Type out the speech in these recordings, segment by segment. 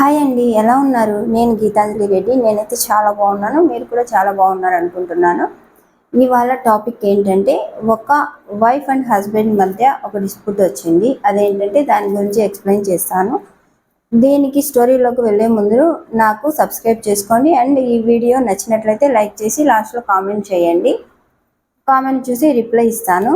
Hi అండి ఎలా ఉన్నారు? నేను గీతాంజలి రెడ్డి నేనైతే చాలా బాగున్నాను మీరు కూడా చాలా బాగున్నారు అనుకుంటున్నాను. ఇవాళ టాపిక్ ఏంటంటే ఒక వైఫ్ అండ్ హస్బెండ్ మధ్య ఒక డిస్ప్యూట్ వచ్చింది. అదేంటంటే దాని గురించి ఎక్స్ప్లెయిన్ చేస్తాను. దీనికి స్టోరీలోకి వెళ్ళే ముందు నాకు సబ్స్క్రైబ్ చేసుకోండి అండ్ ఈ వీడియో నచ్చినట్లయితే లైక్ చేసి లాస్ట్లో కామెంట్ చేయండి. కామెంట్ చూసి రిప్లై ఇస్తాను.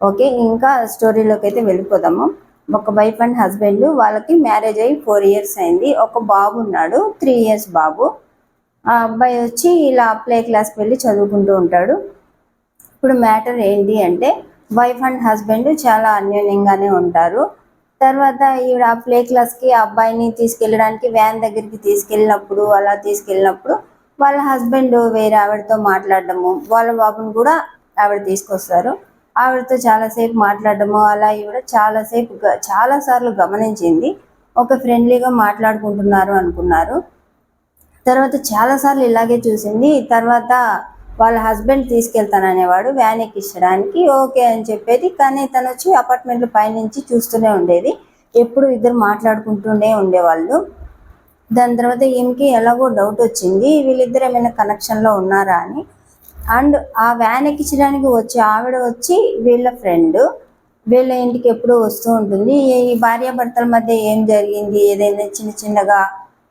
ఓకే ఇంకా స్టోరీలోకి అయితే వెళ్ళిపోదాము. ఒక వైఫ్ అండ్ హస్బెండ్ వాళ్ళకి మ్యారేజ్ అయ్యి ఫోర్ ఇయర్స్ అయింది. ఒక బాబు ఉన్నాడు త్రీ ఇయర్స్ బాబు. ఆ అబ్బాయి వచ్చి ఇలా ప్లే క్లాస్కి వెళ్ళి చదువుకుంటూ ఉంటాడు. ఇప్పుడు మ్యాటర్ ఏంటి అంటే వైఫ్ అండ్ హస్బెండ్ చాలా అన్యోన్యంగానే ఉంటారు. తర్వాత ఈవిడ ఆ ప్లే క్లాస్కి ఆ అబ్బాయిని తీసుకెళ్ళడానికి వ్యాన్ దగ్గరికి తీసుకెళ్ళినప్పుడు అలా తీసుకెళ్ళినప్పుడు వాళ్ళ హస్బెండ్ వేరే ఆవిడతో మాట్లాడడము వాళ్ళ బాబుని కూడా ఆవిడ తీసుకొస్తారు. ఆవిడతో చాలాసేపు మాట్లాడడము అలా ఈవిడ చాలాసేపు చాలా చాలాసార్లు గమనించింది. ఒక ఫ్రెండ్లీగా మాట్లాడుకుంటున్నారు అనుకున్నారు. తర్వాత చాలాసార్లు ఇలాగే చూసింది. తర్వాత వాళ్ళ హస్బెండ్ తీసుకెళ్తాననేవాడు వ్యాన్ ఎక్కించడానికి ఓకే అని చెప్పేది. కానీ తను వచ్చి అపార్ట్మెంట్ పైనుంచి చూస్తూనే ఉండేది. ఎప్పుడు ఇద్దరు మాట్లాడుకుంటూనే ఉండేవాళ్ళు. దాని తర్వాత ఈమెకి ఎలాగో డౌట్ వచ్చింది. వీళ్ళిద్దరు ఏమైనా కనెక్షన్లో ఉన్నారా అని అండ్ ఆ వ్యాన్ ఎక్కించడానికి వచ్చి ఆవిడ వచ్చి వీళ్ళ ఫ్రెండ్. వీళ్ళ ఇంటికి ఎప్పుడూ వస్తూ ఉంటుంది. ఈ భార్యాభర్తల మధ్య ఏం జరిగింది? ఏదైనా చిన్న చిన్నగా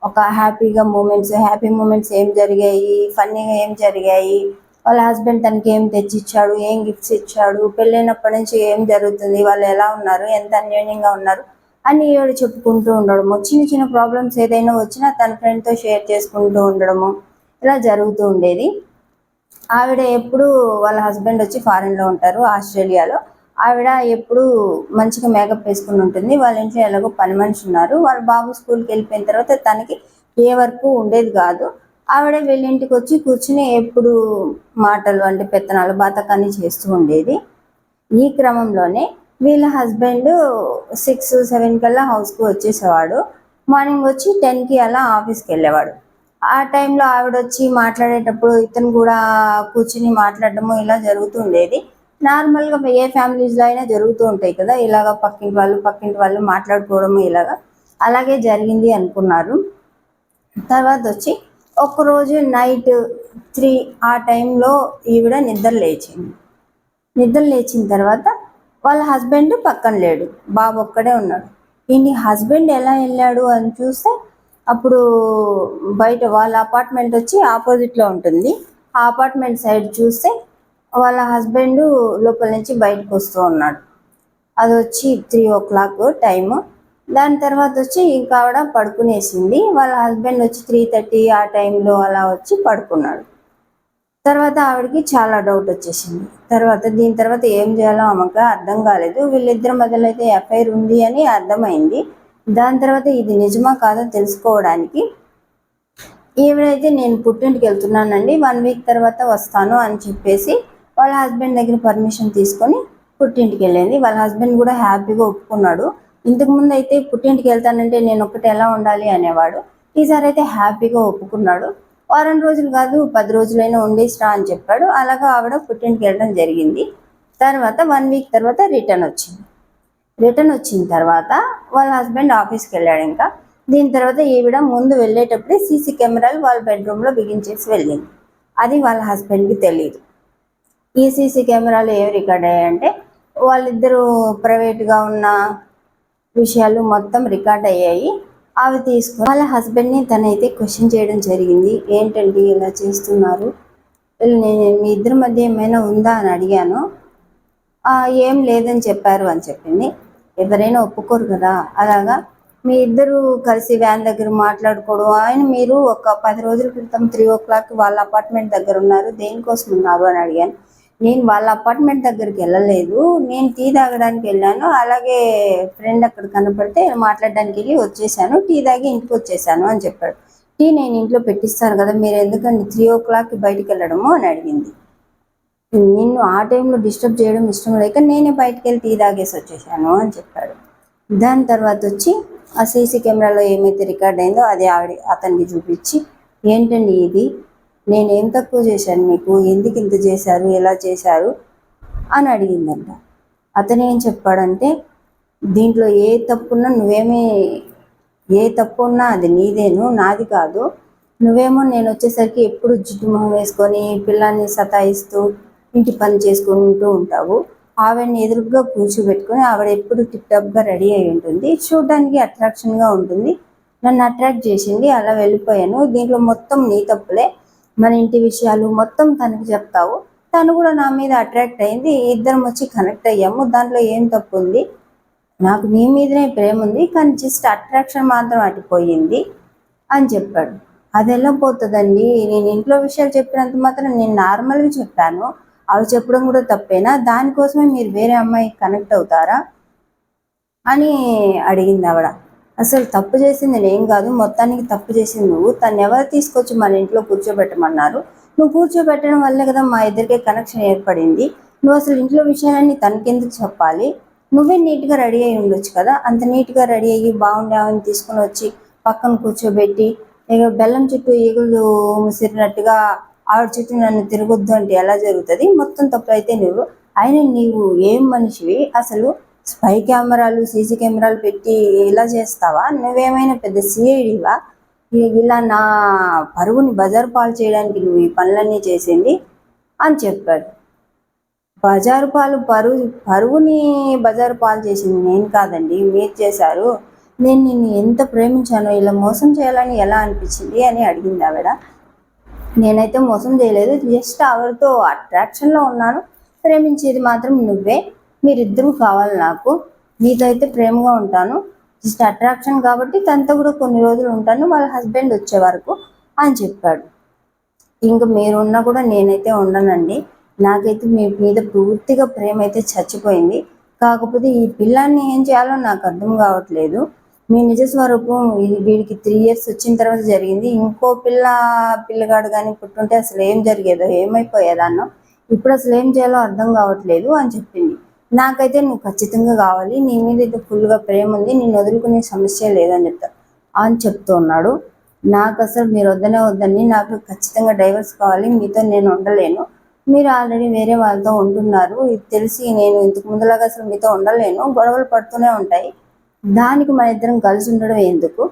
ఒక హ్యాపీగా మూమెంట్స్ హ్యాపీ మూమెంట్స్ ఏం జరిగాయి? ఫన్నీగా ఏం జరిగాయి? వాళ్ళ హస్బెండ్ తనకి ఏం తెచ్చిచ్చాడు? ఏం గిఫ్ట్స్ ఇచ్చాడు? పెళ్ళైనప్పటి నుంచి ఏం జరుగుతుంది? వాళ్ళు ఎలా ఉన్నారు? ఎంత అన్యోన్యంగా ఉన్నారు? అని ఈవిడ చెప్పుకుంటూ ఉండడము. చిన్న చిన్న ప్రాబ్లమ్స్ ఏదైనా వచ్చినా తన ఫ్రెండ్తో షేర్ చేసుకుంటూ ఉండడము. ఇలా జరుగుతూ ఉండేది. ఆవిడ ఎప్పుడు వాళ్ళ హస్బెండ్ వచ్చి ఫారెన్లో ఉంటారు ఆస్ట్రేలియాలో. ఆవిడ ఎప్పుడు మంచిగా మేకప్ వేసుకుని ఉంటుంది. వాళ్ళ ఇంట్లో ఎలాగో పని మనిషి ఉన్నారు. వాళ్ళ బాబు స్కూల్కి వెళ్ళిపోయిన తర్వాత తనకి ఏ వర్క్ ఉండేది కాదు. ఆవిడ వీళ్ళ ఇంటికి వచ్చి కూర్చుని ఎప్పుడు మాటలు అంటే పెత్తనాలు బాతకాన్ని చేస్తూ ఉండేది. ఈ క్రమంలోనే వీళ్ళ హస్బెండ్ సిక్స్ సెవెన్ కల్లా హౌస్కి వచ్చేసేవాడు. మార్నింగ్ వచ్చి టెన్కి అలా ఆఫీస్కి వెళ్ళేవాడు. ఆ టైంలో ఆవిడ వచ్చి మాట్లాడేటప్పుడు ఇతను కూడా కూర్చుని మాట్లాడడము ఇలా జరుగుతూ ఉండేది నార్మల్గా ఏ ఫ్యామిలీస్లో అయినా జరుగుతూ ఉంటాయి కదా ఇలాగ పక్కింటి వాళ్ళు పక్కింటి వాళ్ళు మాట్లాడుకోవడము ఇలాగా. అలాగే జరిగింది అనుకున్నారు. తర్వాత వచ్చి ఒకరోజు నైట్ త్రీ ఆ టైంలో ఈవిడ నిద్ర లేచింది. నిద్ర లేచిన తర్వాత వాళ్ళ హస్బెండ్ పక్కన లేడు. బాబు ఒక్కడే ఉన్నాడు. ఈయన హస్బెండ్ ఎలా వెళ్ళాడు? అని చూస్తే అప్పుడు బయట వాళ్ళ అపార్ట్మెంట్ వచ్చి ఆపోజిట్లో ఉంటుంది. ఆ అపార్ట్మెంట్ సైడ్ చూస్తే వాళ్ళ హస్బెండ్ లోపల నుంచి బయటకు వస్తూ ఉన్నాడు. అది వచ్చి త్రీ ఓ క్లాక్ టైము దాని తర్వాత వచ్చి ఇంకా ఆవిడ పడుకునేసింది. వాళ్ళ హస్బెండ్ వచ్చి త్రీ థర్టీ ఆ టైంలో అలా వచ్చి పడుకున్నాడు. తర్వాత ఆవిడకి చాలా డౌట్ వచ్చేసింది. తర్వాత దీని తర్వాత ఏం చేయాలో ఆమెకు అర్థం కాలేదు. వీళ్ళిద్దరి మధ్యలో అయితే ఎఫ్ఐఆర్ ఉంది అని అర్థమైంది. దాని తర్వాత ఇది నిజమా కాదో తెలుసుకోవడానికి. ఈవిడైతే నేను పుట్టింటికి వెళ్తున్నానండి వన్ వీక్ తర్వాత వస్తాను అని చెప్పేసి వాళ్ళ హస్బెండ్ దగ్గర పర్మిషన్ తీసుకొని పుట్టింటికి వెళ్ళింది. వాళ్ళ హస్బెండ్ కూడా హ్యాపీగా ఒప్పుకున్నాడు. ఇంతకు ముందు అయితే పుట్టింటికి వెళ్తానంటే నేను ఒక్కటి ఎలా ఉండాలి అనేవాడు. ఈసారి అయితే హ్యాపీగా ఒప్పుకున్నాడు. వారం రోజులు కాదు పది రోజులైనా ఉండేసిరా అని చెప్పాడు. అలాగా ఆవిడ పుట్టింటికి వెళ్ళడం జరిగింది. తర్వాత వన్ వీక్ తర్వాత రిటర్న్ వచ్చింది. రిటర్న్ వచ్చిన తర్వాత వాళ్ళ హస్బెండ్ ఆఫీస్కి వెళ్ళాడు ఇంకా. దీని తర్వాత ఈవిడ ముందు వెళ్ళేటప్పుడే సీసీ కెమెరాలు వాళ్ళ బెడ్రూమ్లో బిగించేసి వెళ్ళింది. అది వాళ్ళ హస్బెండ్కి తెలియదు ఈ సీసీ కెమెరాలు ఏం రికార్డ్ అయ్యాయంటే వాళ్ళిద్దరూ ప్రైవేట్గా ఉన్న విషయాలు మొత్తం రికార్డ్ అయ్యాయి. అవి తీసుకుని వాళ్ళ హస్బెండ్ని తనైతే క్వశ్చన్ చేయడం జరిగింది. ఏంటండి ఇలా చేస్తున్నారు? నేను మీ ఇద్దరి మధ్య ఏమైనా ఉందా? అని అడిగాను. ఏం లేదని చెప్పారు అని చెప్పింది. ఎవరైనా ఒప్పుకోరు కదా? అలాగా? మీ ఇద్దరు కలిసి వ్యాన్ దగ్గర మాట్లాడుకోవడం ఆయన మీరు ఒక పది రోజుల క్రితం త్రీ ఓ క్లాక్ వాళ్ళ అపార్ట్మెంట్ దగ్గర ఉన్నారు దేనికోసం ఉన్నారు అని అడిగాను. నేను వాళ్ళ అపార్ట్మెంట్ దగ్గరికి వెళ్ళలేదు నేను టీ తాగడానికి వెళ్ళాను అలాగే ఫ్రెండ్ అక్కడ కనపడితే మాట్లాడడానికి వెళ్ళి వచ్చేసాను టీ తాగి ఇంటికి వచ్చేసాను అని చెప్పాడు. టీ నేను ఇంట్లో పెట్టిస్తాను కదా మీరు ఎందుకండి త్రీ ఓ క్లాక్కి బయటికి వెళ్ళడము అని అడిగింది. నిన్ను ఆ టైంలో డిస్టర్బ్ చేయడం ఇష్టం లేక నేనే బయటకు వెళ్ళి టీ తాగేసి వచ్చేసాను అని చెప్పాడు. దాని తర్వాత వచ్చి ఆ సీసీ కెమెరాలో ఏమైతే రికార్డ్ అయిందో అది ఆవిడ అతనికి చూపించి ఏంటండి ఇది? నేనేం తక్కువ చేశాను మీకు? ఎందుకు ఇంత చేశారు? ఎలా చేశారు? అని అడిగిందంట. అతను ఏం చెప్పాడంటే దీంట్లో ఏ తప్పున్నా నువ్వేమీ ఏ తప్పు ఉన్నా అది నీదేను నాది కాదు. నువ్వేమో నేను వచ్చేసరికి ఎప్పుడు జిడ్డు మొహం వేసుకొని పిల్లాన్ని సతాయిస్తూ ఇంటి పని చేసుకుంటూ ఉంటావు. ఆవిడని ఎదురుగా కూర్చోబెట్టుకొని ఆవిడ ఎప్పుడు టిప్ టాప్గా రెడీ అయి ఉంటుంది. చూడడానికి అట్రాక్షన్గా ఉంటుంది. నన్ను అట్రాక్ట్ చేసింది అలా వెళ్ళిపోయాను. దీంట్లో మొత్తం నీ తప్పులే. మన ఇంటి విషయాలు మొత్తం తనకి చెప్తావు. తను కూడా నా మీద అట్రాక్ట్ అయింది. ఇద్దరం వచ్చి కనెక్ట్ అయ్యాము. దాంట్లో ఏం తప్పు ఉంది? నాకు నీ మీదనే ప్రేమ ఉంది. కానీ జస్ట్ అట్రాక్షన్ మాత్రం అటుపోయింది అని చెప్పాడు. అది ఎలా పోతుందండి? నేను ఇంట్లో విషయాలు చెప్పినంత మాత్రం నేను నార్మల్గా చెప్పాను. అవి చెప్పడం కూడా తప్పేనా? దానికోసమే మీరు వేరే అమ్మాయికి కనెక్ట్ అవుతారా? అని అడిగింది ఆవిడ. అసలు తప్పు చేసింది నేను కాదు మొత్తానికి తప్పు చేసింది నువ్వు. తను ఎవరు తీసుకొచ్చి మన ఇంట్లో కూర్చోబెట్టమన్నారు? నువ్వు కూర్చోబెట్టడం వల్లే కదా మా ఇద్దరికి కనెక్షన్ ఏర్పడింది. నువ్వు అసలు ఇంట్లో విషయాలన్నీ తనకెందుకు చెప్పాలి? నువ్వే నీట్గా రెడీ అయి ఉండొచ్చు కదా. అంత నీట్గా రెడీ అయ్యి బాగుండావని తీసుకుని వచ్చి పక్కన కూర్చోబెట్టి బెల్లం చుట్టూ ఈగులు ముసిరినట్టుగా ఆవిడ చుట్టూ నన్ను తిరగొద్దు అంటే ఎలా జరుగుతుంది? మొత్తం తప్పు అయితే నువ్వు అయినా నీవు ఏం మనిషివి? అసలు స్పై కెమెరాలు సీసీ కెమెరాలు పెట్టి ఇలా చేస్తావా? నువ్వేమైనా పెద్ద సిఐడివా? ఇలా నా పరువుని బజారు పాలు చేయడానికి నువ్వు ఈ పనులన్నీ చేసింది అని చెప్పాడు. బజారు పాలు పరువు పరువుని బజారు పాలు చేసింది నేను కాదండి మీరు చేశారు. నేను నిన్ను ఎంత ప్రేమించానో ఇలా మోసం చేయాలని ఎలా అనిపించింది అని అడిగింది ఆవిడ. నేనైతే మోసం చేయలేదు. జస్ట్ ఆవిడతో అట్రాక్షన్లో ఉన్నాను. ప్రేమించేది మాత్రం నువ్వే. మీరిద్దరూ కావాలి నాకు. నీతో అయితే ప్రేమగా ఉంటాను. జస్ట్ అట్రాక్షన్ కాబట్టి తనతో కూడా కొన్ని రోజులు ఉంటాను. వాళ్ళ హస్బెండ్ వచ్చే వరకు అని చెప్పాడు. ఇంకా మీరున్నా కూడా నేనైతే ఉండనండి. నాకైతే మీ మీద పూర్తిగా ప్రేమ అయితే చచ్చిపోయింది. కాకపోతే ఈ పిల్లాన్ని ఏం చేయాలో నాకు అర్థం కావట్లేదు. మీ నిజ స్వరూపం వీడికి త్రీ ఇయర్స్ వచ్చిన తర్వాత జరిగింది. ఇంకో పిల్ల పిల్లగాడు కానీ పుట్టుంటే అసలు ఏం జరిగేదో ఏమైపోయేదాన్నో ఇప్పుడు అసలు ఏం చేయాలో అర్థం కావట్లేదు అని చెప్పింది. నాకైతే నువ్వు ఖచ్చితంగా కావాలి నీ మీద అయితే ఫుల్గా ప్రేమ ఉంది నేను వదులుకునే సమస్య లేదని చెప్తా అని చెప్తూ ఉన్నాడు. నాకు అసలు మీరు వద్దనే వద్దని నాకు ఖచ్చితంగా డైవర్స్ కావాలి మీతో నేను ఉండలేను. మీరు ఆల్రెడీ వేరే వాళ్ళతో ఉంటున్నారు. ఇది తెలిసి నేను ఇంతకు ముందులాగా అసలు మీతో ఉండలేను. గొడవలు పడుతూనే ఉంటాయి. దానికి మన ఇద్దరం కలిసి ఉండడం ఎందుకు?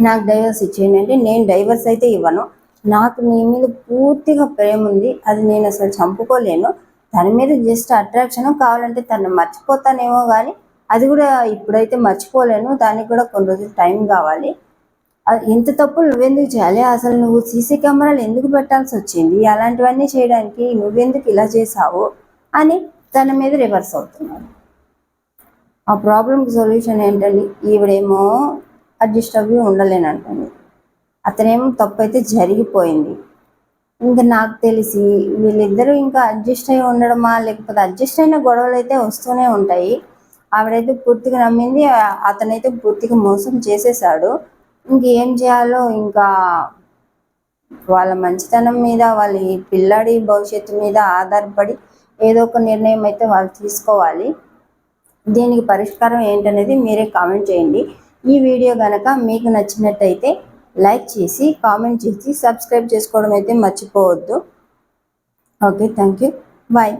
నాకు డైవర్స్ ఇచ్చేయండి అంటే నేను డైవర్స్ అయితే ఇవ్వను. నాకు నీ మీద పూర్తిగా ప్రేమ ఉంది. అది నేను అసలు చంపుకోలేను. తన మీద జస్ట్ అట్రాక్షన్ కావాలంటే తను మర్చిపోతానేమో కానీ అది కూడా ఇప్పుడైతే మర్చిపోలేను. దానికి కూడా కొన్ని రోజులు టైం కావాలి. అది తప్పులు నువ్వెందుకు చేయాలి? అసలు నువ్వు సీసీ కెమెరాలు ఎందుకు పెట్టాల్సి వచ్చింది? అలాంటివన్నీ చేయడానికి నువ్వెందుకు ఇలా చేసావు అని తన మీద రివర్స్ అవుతున్నాడు ఆ ప్రాబ్లంకి సొల్యూషన్ ఏంటండి? ఈవిడేమో అడ్జస్ట్ అవ్వి ఉండలేనంటుంది అతనేమో తప్పు అయితే జరిగిపోయింది. ఇంకా నాకు తెలిసి వీళ్ళిద్దరూ ఇంకా అడ్జస్ట్ అయి ఉండడమా? లేకపోతే అడ్జస్ట్ అయిన గొడవలు అయితే వస్తూనే ఉంటాయి. ఆవిడైతే పూర్తిగా నమ్మింది అతనైతే పూర్తిగా మోసం చేసేసాడు ఇంకేం చేయాలో? ఇంకా వాళ్ళ మంచితనం మీద వాళ్ళ పిల్లాడి భవిష్యత్తు మీద ఆధారపడి ఏదో ఒక నిర్ణయం అయితే వాళ్ళు తీసుకోవాలి. దీనికి పరిష్కారం ఏంటనేది మీరే కామెంట్ చేయండి. ఈ వీడియో కనుక మీకు నచ్చినట్టయితే లైక్ చేసి కామెంట్ చేసి సబ్స్క్రైబ్ చేసుకోవడం అయితే మర్చిపోవద్దు. Okay thank you bye.